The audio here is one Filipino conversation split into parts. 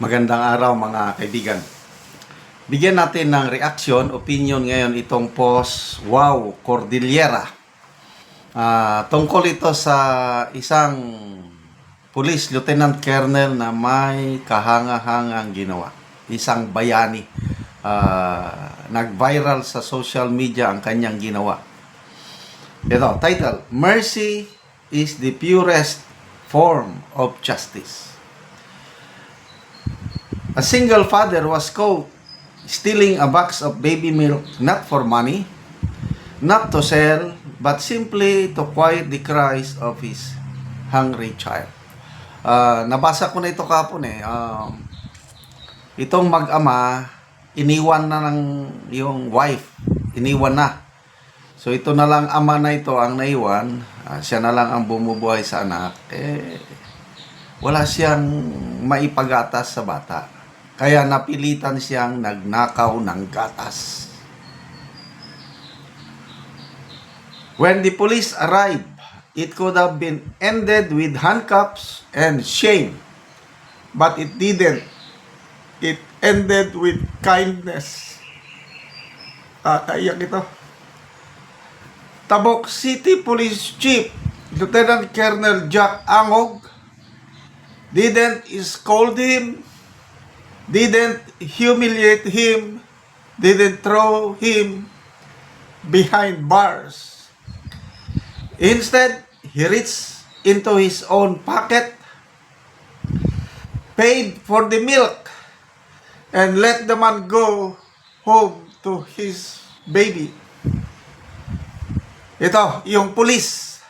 Magandang araw mga kaibigan. Bigyan natin ng reaction, opinion ngayon itong post, wow, Cordillera. Ah, tungkol ito sa isang police lieutenant colonel na may kahanga-hangang ginawa. Isang bayani. Ah, nag-viral sa social media ang kanyang ginawa. Ito, title, Mercy is the purest form of justice. A single father was caught stealing a box of baby milk not for money, not to sell, but simply to quiet the cries of his hungry child. Ah, nabasa ko na ito kapon eh. Um, itong mag-ama, iniwan na ng yung wife. Iniwan na. So ito na lang ama na ito ang naiwan. Ah, siya na lang ang bumubuhay sa anak. Eh, wala siyang maipagatas sa bata. Kaya napilitan siyang nagnakaw ng gatas. When the police arrived, it could have been ended with handcuffs and shame. But it didn't. It ended with kindness. Kakaiyak ito. Tabok City Police Chief Lieutenant Colonel Jack Angog didn't scold him, didn't humiliate him, didn't throw him behind bars. Instead, he reached into his own pocket, paid for the milk, and let the man go home to his baby. Ito, yung police,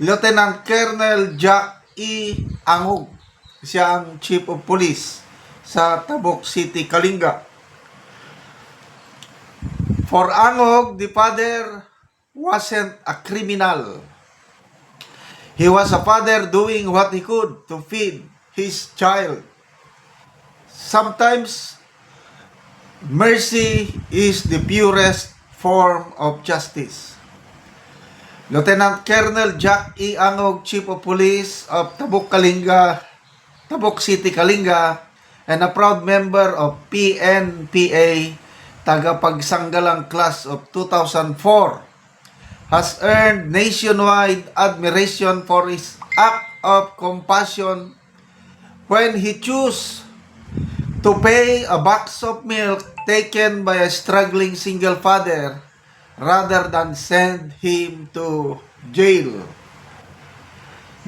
Lieutenant Colonel Jack E. Angog. Siya ang Chief of Police sa Tabok City, Kalinga. For Angog, the father wasn't a criminal. He was a father doing what he could to feed his child. Sometimes, mercy is the purest form of justice. Lieutenant Colonel Jack E. Angog, Chief of Police of Tabuk Kalinga, Tabuk City, Kalinga, and a proud member of PNPA, tagapagsanggalang class of 2004, has earned nationwide admiration for his act of compassion when he chose to pay a box of milk taken by a struggling single father rather than send him to jail.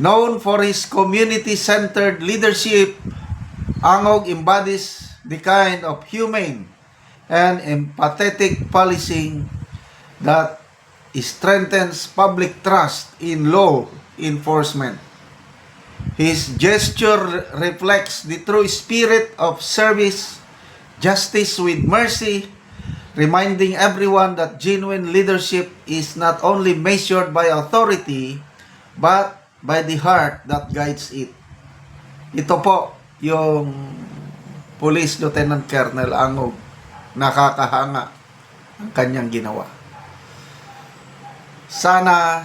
Known for his community-centered leadership, Angog embodies the kind of humane and empathetic policing that strengthens public trust in law enforcement. His gesture reflects the true spirit of service, justice with mercy, reminding everyone that genuine leadership is not only measured by authority, but by the heart that guides it. Ito po yung Police Lieutenant Colonel Angog. Nakakahanga ang kanyang ginawa. Sana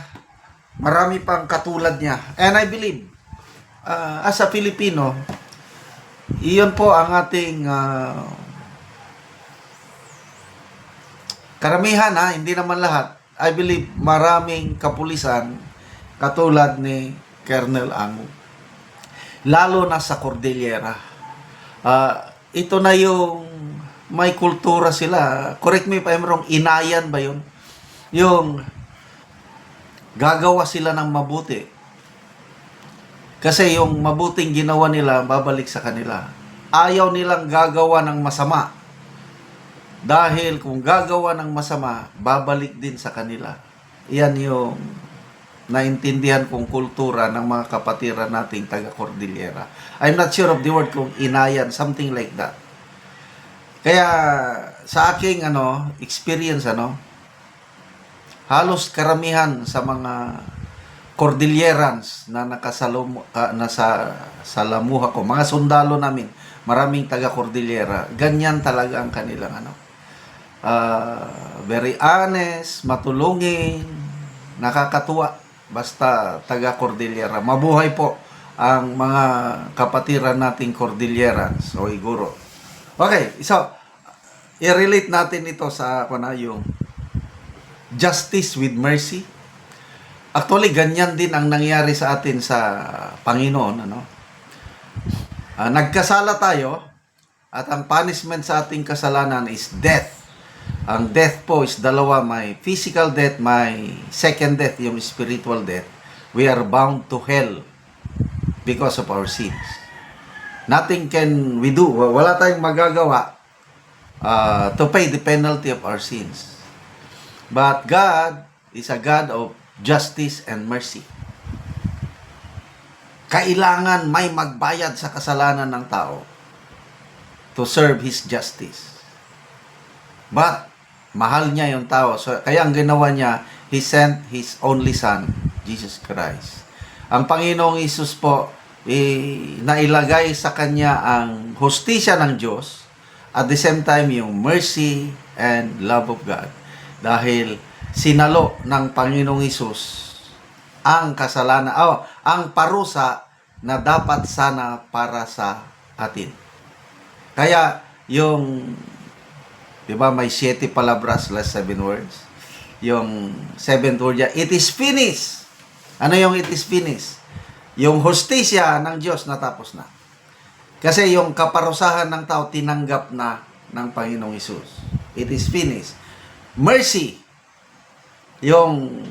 marami pang katulad niya. And I believe, uh, as a Filipino, iyon po ang ating uh, karamihan ha, hindi naman lahat. I believe maraming kapulisan katulad ni Colonel Ango. Lalo na sa Cordillera. Ah, ito na yung may kultura sila. Correct me if I'm wrong, inayan ba yun? Yung gagawa sila ng mabuti. Kasi yung mabuting ginawa nila, babalik sa kanila. Ayaw nilang gagawa ng masama. Dahil kung gagawa ng masama, babalik din sa kanila. Yan yung naintindihan kong kultura ng mga kapatiran nating taga Cordillera. I'm not sure of the word kung inayan, something like that. Kaya sa aking ano, experience ano, halos karamihan sa mga Cordillerans na nakasalum ka, nasa salamuha ko, mga sundalo namin, maraming taga Cordillera, ganyan talaga ang kanilang ano. Ah, very honest, matulungin, nakakatuwa basta taga Cordillera. Mabuhay po ang mga kapatiran nating Cordillerans o Iguro. Okay, so i-relate natin ito sa ano, yung justice with mercy. Actually, ganyan din ang nangyari sa atin sa Panginoon. Ano? Ah, nagkasala tayo at ang punishment sa ating kasalanan is death. Ang death po is dalawa, may physical death, may second death, yung spiritual death. We are bound to hell because of our sins. Nothing can we do. Wala tayong magagawa uh, to pay the penalty of our sins. But God is a God of justice and mercy. Kailangan may magbayad sa kasalanan ng tao to serve His justice. But, mahal niya yung tao. So, kaya ang ginawa niya, He sent His only Son, Jesus Christ. Ang Panginoong Isus po, eh, nailagay sa Kanya ang hostisya ng Diyos, at the same time, yung mercy and love of God. Dahil sinalo ng Panginoong Isus ang kasalanan, oh, ang parusa na dapat sana para sa atin. Kaya, yung, di ba, may siete palabras, less seven words. Yung seventh word niya, it is finished. Ano yung it is finished? Yung hostisya ng Diyos natapos na. Kasi yung kaparusahan ng tao tinanggap na ng Panginoong Isus. It is finished. Mercy, yung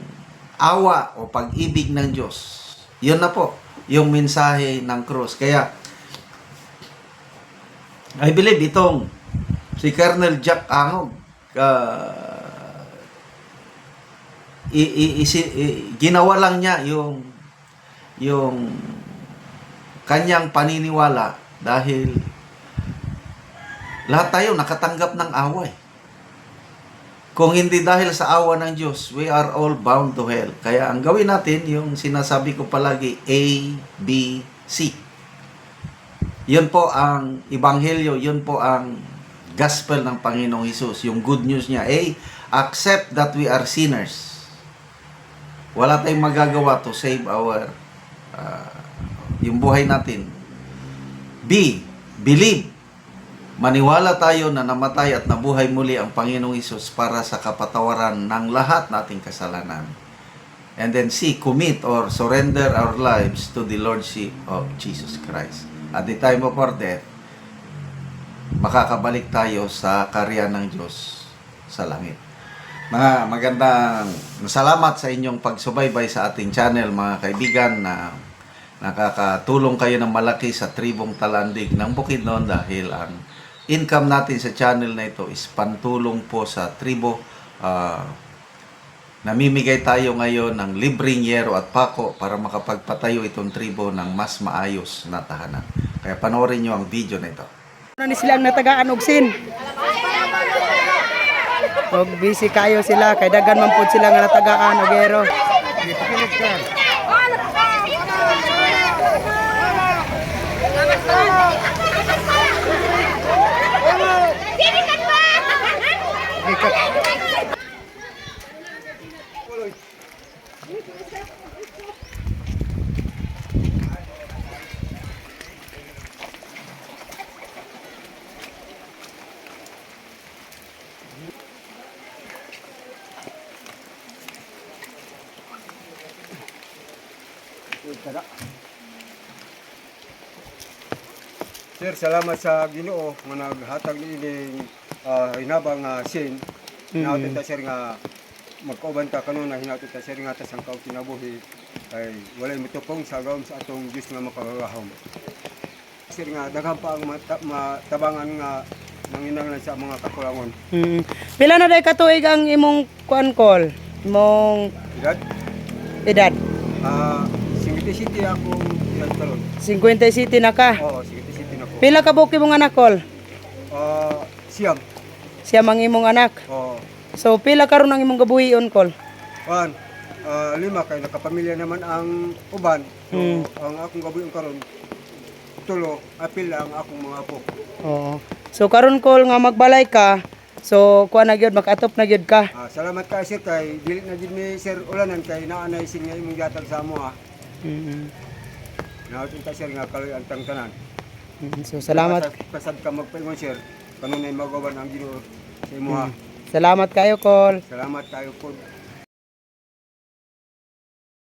awa o pag-ibig ng Diyos. Yun na po, yung mensahe ng cross. Kaya, I believe itong si Colonel Jack Angog, uh, i, i, isi- i- ginawa lang niya yung yung kanyang paniniwala dahil lahat tayo nakatanggap ng away. Kung hindi dahil sa awa ng Diyos, we are all bound to hell. Kaya ang gawin natin, yung sinasabi ko palagi, A, B, C. Yun po ang Ebanghelyo, yun po ang gospel ng Panginoong Hesus, yung good news niya. A, accept that we are sinners. Wala tayong magagawa to save our uh, yung buhay natin. B, believe. Maniwala tayo na namatay at nabuhay muli ang Panginoong Isus para sa kapatawaran ng lahat nating kasalanan. And then C, commit or surrender our lives to the Lordship of Jesus Christ. At the time of our death, makakabalik tayo sa karya ng Diyos sa langit. Mga magandang salamat sa inyong pagsubaybay sa ating channel mga kaibigan na nakakatulong kayo ng malaki sa tribong talandig ng Bukidnon dahil ang income natin sa channel na ito is pantulong po sa tribo. Ah, namimigay tayo ngayon ng libreng yero at pako para makapagpatayo itong tribo ng mas maayos na tahanan. Kaya panoorin nyo ang video na ito. Ano ni sila ang natagaan og sin? Og busy kayo sila kay dagan man pud sila nga natagaan og ero. Wait. Sir, salamat sa Ginoo nga naghatag ni ining uh, ah, hinabang uh, sin. Mm-hmm. Hinatot ta sir nga magkauban ka kanon na hinatot ta sir nga tas ang kao kinabuhi ay walay mitupong sa gawom sa atong Dios nga makagahom. Sir nga daghan pa ang mata, matabangan nga nanginanglan sa mga kakulangon. Mm. Pila na day katuig ang imong kuan call? Imong edad? Edad. Ah, uh, 57 ako nagkaroon. 57 na ka? Oo, 57 na ko. Pila ka buki mong anak, Kol? Uh, ah, siyam. Siyam ang imong anak? Oo. So, pila karon ang imong gabuhion, Kol? One. Uh, ah, lima kay nakapamilya naman ang uban. So, hmm. ang akong gabuhion karon tulo, apil ang akong mga apo. Oo. So, karon Kol, nga magbalay ka, So, kuha na gyud makatop na gyud ka. Ah, salamat ka sir kay dili na gyud mi sir ulanan kay naa na sing imong yatag sa amo ah. Mm. Hinaot ta sir nga kaloy ang tanan. Mm, So salamat. Pasad ka magpaingon sir. Kanunay magawan ang Ginoo sa imuha. Salamat kayo, Col. Salamat tayo po